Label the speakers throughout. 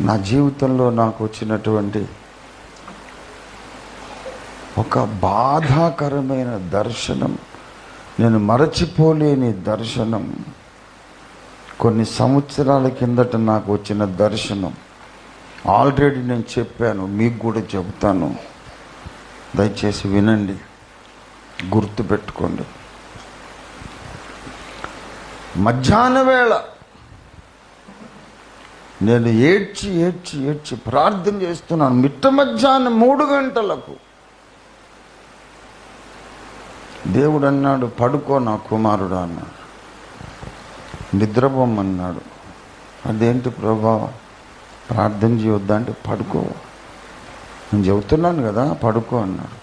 Speaker 1: నా జీవితంలో నాకు వచ్చినటువంటి ఒక బాధాకరమైన దర్శనం నేను మరచిపోలేని దర్శనం కొన్ని సంవత్సరాల కిందట నాకు వచ్చిన దర్శనం. ఆల్రెడీ నేను చెప్పాను మీకు కూడా చెబుతాను. దయచేసి వినండి గుర్తుపెట్టుకోండి. మధ్యాహ్న వేళ నేను ఏడ్చి ఏడ్చి ఏడ్చి ప్రార్థన చేస్తున్నాను. మిట్ట మధ్యాహ్నం మూడు గంటలకు. దేవుడు అన్నాడు పడుకో నా కుమారుడు అన్నాడు. నిద్రపోమన్నాడు అదేంటి ప్రభా? ప్రార్థన చేయొద్దా? అంటే పడుకో. నేను చెబుతున్నాను కదా పడుకో అన్నాడు.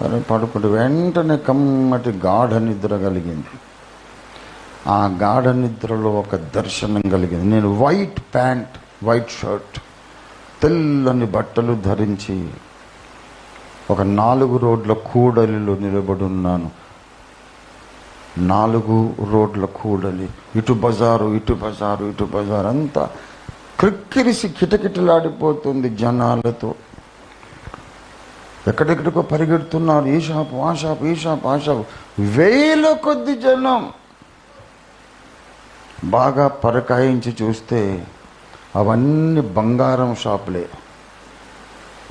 Speaker 1: సరే పడుకుంటే వెంటనే కమ్మటి గాఢ నిద్ర కలిగింది. ఆ గాఢ నిద్రలో ఒక దర్శనం కలిగింది. నేను వైట్ ప్యాంట్ వైట్ షర్ట్ తెల్లని బట్టలు ధరించి ఒక నాలుగు రోడ్ల కూడలిలో నిలబడి ఉన్నాను. నాలుగు రోడ్ల కూడలి. ఇటు బజారు ఇటు బజారు ఇటు బజారు అంతా క్రిక్కిరిసి కిటకిటలాడిపోతుంది జనాలతో. ఎక్కడెక్కడికో పరిగెడుతున్నారు. ఈ షాపు ఆ షాపు ఈ షాపు ఆ షాపు. వేల కొద్ది జనం బాగా పరకాయించి చూస్తే అవన్నీ బంగారం షాపులే.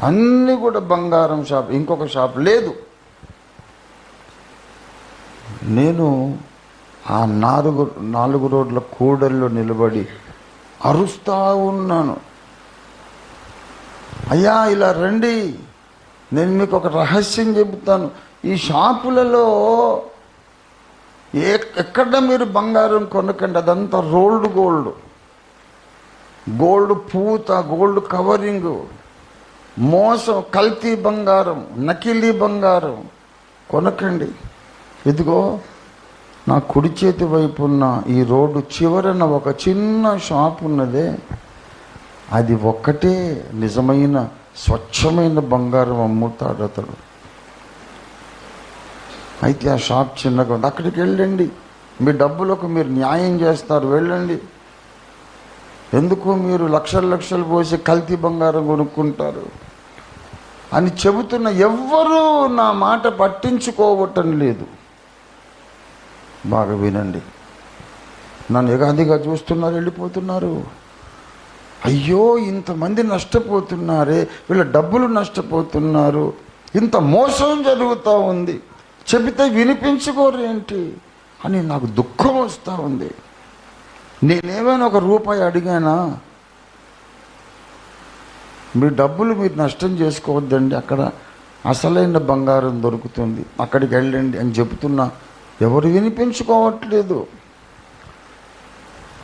Speaker 1: అన్నీ కూడా బంగారం షాప్ ఇంకొక షాప్ లేదు. నేను ఆ నాలుగు నాలుగు రోడ్ల కూడల్లో నిలబడి అరుస్తా ఉన్నాను. అయ్యా ఇలా రండి. నేను మీకు ఒక రహస్యం చెబుతాను. ఈ షాపులలో ఎక్కడ మీరు బంగారం కొనకండి అదంతా రోల్డ్ గోల్డ్. గోల్డ్ పూత గోల్డ్ కవరింగ్ మోసం కల్తీ బంగారం నకిలీ బంగారం కొనకండి ఇదిగో నా కుడి చేతి వైపు ఉన్న ఈ రోడ్డు చివరన ఒక చిన్న షాప్ ఉన్నదే. అది ఒక్కటే నిజమైన స్వచ్ఛమైన బంగారం అమ్ముతాడు అతడు. అయితే ఆ షాప్ చిన్నగా ఉంది. అక్కడికి వెళ్ళండి. మీ డబ్బులకు మీరు న్యాయం చేస్తారు. వెళ్ళండి. ఎందుకు మీరు లక్షలు లక్షలు పోసి కల్తీ బంగారం కొనుక్కుంటారు? అని చెబుతున్న ఎవ్వరూ నా మాట పట్టించుకోవటం లేదు. బాగా వినండి. నన్ను ఎగాదిగా చూస్తున్నారు వెళ్ళిపోతున్నారు. అయ్యో ఇంతమంది నష్టపోతున్నారే. వీళ్ళ డబ్బులు నష్టపోతున్నారు. ఇంత మోసం జరుగుతూ ఉంది. చెబితే వినిపించుకోరేంటి అని నాకు దుఃఖం వస్తూ ఉంది. నేనేమైనా ఒక రూపాయి అడిగానా? మీ డబ్బులు మీరు నష్టం చేసుకోవద్దండి అక్కడ అసలైన బంగారం దొరుకుతుంది అక్కడికి వెళ్ళండి అని చెబుతున్నా. ఎవరు వినిపించుకోవట్లేదు.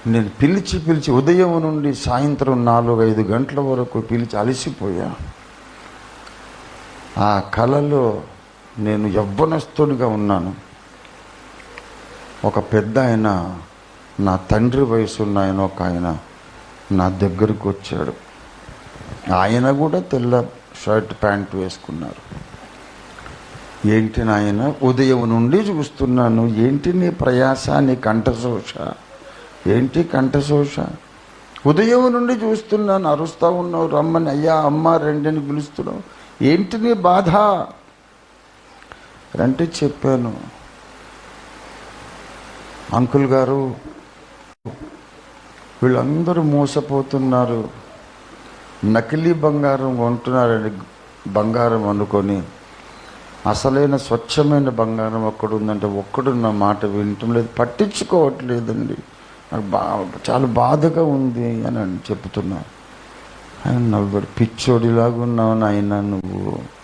Speaker 1: నేను పిలిచి పిలిచి ఉదయం నుండి సాయంత్రం నాలుగు ఐదు గంటల వరకు పిలిచి అలసిపోయా. ఆ కళలో నేను యవ్వనస్తునిగా ఉన్నాను. ఒక పెద్ద ఆయన నా తండ్రి వయసు ఉన్న ఆయన ఒక ఆయన నా దగ్గరకు వచ్చాడు. ఆయన కూడా తెల్ల షర్ట్ ప్యాంట్ వేసుకున్నారు. ఏంటి నాయన ఉదయం నుండి చూస్తున్నాను. ఏంటి నీ ప్రయాస నీ కంఠశోష? ఏంటి కంఠశోష? ఉదయం నుండి చూస్తున్నాను. అరుస్తూ ఉన్నావు. రమ్మని అయ్యా అమ్మ రెండని పిలుస్తున్నావు. ఏంటి నీ బాధ? రంటే చెప్పాను. అంకుల్ గారు వీళ్ళందరూ మోసపోతున్నారు. నకిలీ బంగారం కొంటున్నారని బంగారం అనుకొని అసలైన స్వచ్ఛమైన బంగారం ఒక్కడు ఉందంటే ఒక్కడు నా మాట వినటం లేదు పట్టించుకోవట్లేదండి. నాకు బా చాలా బాధగా ఉంది అని అని చెప్తున్నా. ఆయన నవ్వాడు. పిచ్చోడిలాగా ఉన్నావు నాయన నువ్వు.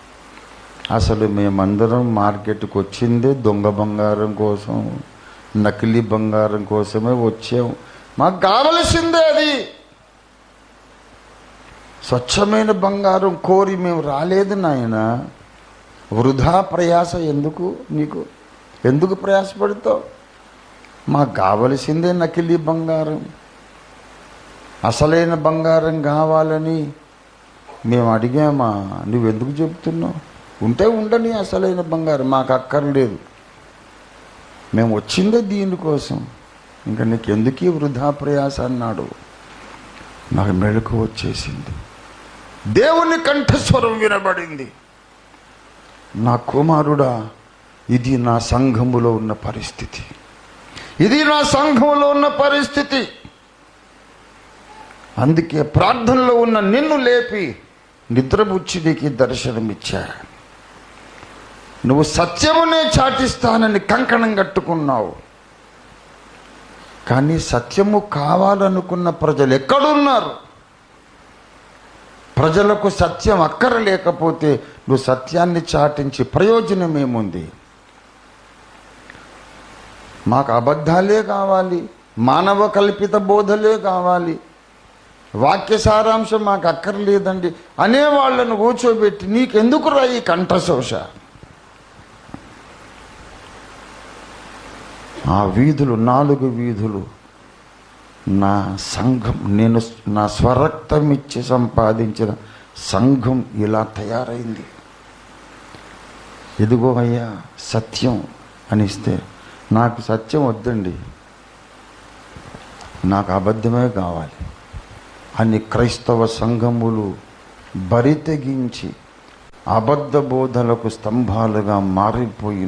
Speaker 1: అసలు మేమందరం మార్కెట్కి వచ్చిందే దొంగ బంగారం కోసం నకిలీ బంగారం కోసమే వచ్చాం. మాకు కావలసిందే అది. స్వచ్ఛమైన బంగారం కోరి మేము రాలేదు నాయన. వృధా ప్రయాస ఎందుకు నీకు? ఎందుకు ప్రయాసపడతావు? మాకు కావలసిందే నకిలీ బంగారం. అసలైన బంగారం కావాలని మేము అడిగామా? నువ్వెందుకు చెప్తున్నావు ఉంటే ఉండని అసలైన బంగారం మాకు అక్కర్లేదు. మేము వచ్చిందే దీనికోసం ఇంకా నీకు ఎందుకీ వృధా ప్రయాస అన్నాడు? నాకు మెళుకు వచ్చేసింది. దేవుని కంఠస్వరం వినబడింది. నా కుమారుడా ఇది నా సంఘములో ఉన్న పరిస్థితి. ఇది నా సంఘములో ఉన్న పరిస్థితి. అందుకే ప్రార్థనలో ఉన్న నిన్ను లేపి నిద్రపుచ్చిడికి దర్శనమిచ్చా? నువ్వు సత్యమునే చాటిస్తానని కంకణం కట్టుకున్నావు. కానీ సత్యము కావాలనుకున్న ప్రజలు ఎక్కడున్నారు? ప్రజలకు సత్యం అక్కర లేకపోతే నువ్వు సత్యాన్ని చాటించి ప్రయోజనం ఏముంది? మాకు అబద్ధాలే కావాలి మానవ కల్పిత బోధలే కావాలి. వాక్య సారాంశం మాకు అక్కర్లేదండి. అనే వాళ్ళను కూర్చోబెట్టి నీకెందుకు రా ఈ కంఠశోష? ఆ వీధులు నాలుగు వీధులు నా సంఘం నేను నా స్వరక్తం ఇచ్చి సంపాదించిన సంఘం ఇలా తయారైంది. ఎదుగో అయ్యా సత్యం అనిస్తే నాకు సత్యం వద్దండి. నాకు అబద్ధమే కావాలి. అని క్రైస్తవ సంఘములు బరితెగించి అబద్ధ బోధలకు స్తంభాలుగా మారిపోయి